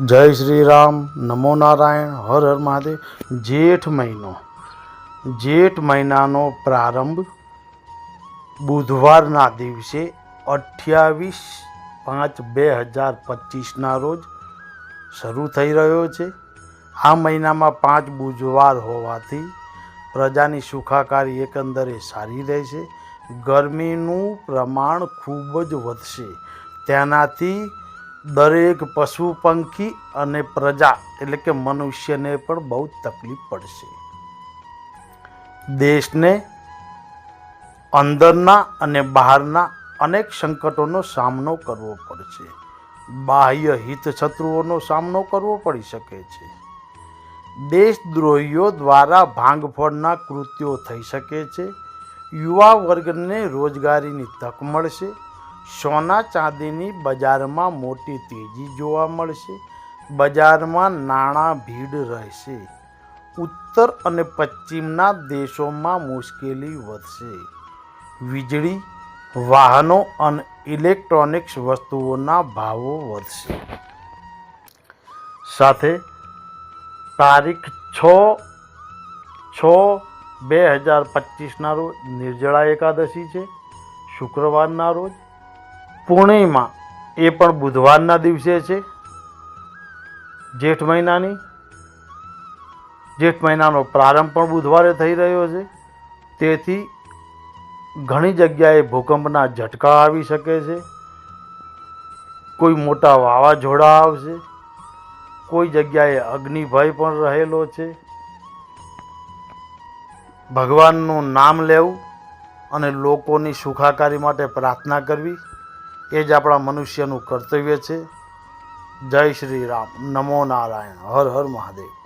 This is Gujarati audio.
જય શ્રી રામ. નમો નારાયણ. હર હર મહાદેવ. જેઠ મહિનો. જેઠ મહિનાનો પ્રારંભ બુધવારના દિવસે અઠ્યાવીસ પાંચ બે હજાર પચીસના રોજ શરૂ થઈ રહ્યો છે. આ મહિનામાં પાંચ બુધવાર હોવાથી પ્રજાની સુખાકારી એકંદરે સારી રહેશે. ગરમીનું પ્રમાણ ખૂબ જ વધશે. તેનાથી દરેક પશુ પંખી અને પ્રજા એટલે કે મનુષ્યને પણ બહુ તકલીફ પડશે. દેશને અંદરના અને બહારના અનેક સંકટોનો સામનો કરવો પડશે. બાહ્ય હિત શત્રુઓનો સામનો કરવો પડી શકે છે. દેશદ્રોહીઓ દ્વારા ભાંગફોડના કૃત્યો થઈ શકે છે. યુવા વર્ગને રોજગારીની તક મળશે. સોના ચાંદીની બજારમાં મોટી તેજી જોવા મળશે. બજારમાં નાણાં ભીડ રહેશે. ઉત્તર અને પશ્ચિમના દેશોમાં મુશ્કેલી વધશે. વીજળી, વાહનો અને ઇલેક્ટ્રોનિક્સ વસ્તુઓના ભાવો વધશે. સાથે તારીખ છ છ બે હજાર પચીસના રોજ નિર્જળા એકાદશી છે. શુક્રવારના રોજ પૂર્ણિમા એ પણ બુધવારના દિવસે છે. જેઠ મહિનાની. જેઠ મહિનાનો પ્રારંભ પણ બુધવારે થઈ રહ્યો છે. તેથી ઘણી જગ્યાએ ભૂકંપના ઝટકા આવી શકે છે. કોઈ મોટા વાવાઝોડા આવશે. કોઈ જગ્યાએ અગ્નિભય પણ રહેલો છે. ભગવાનનું નામ લેવું અને લોકોની સુખાકારી માટે પ્રાર્થના કરવી. એ જ આપણા મનુષ્યનું કર્તવ્ય છે. જય શ્રી રામ. નમો નારાયણ. હર હર મહાદેવ.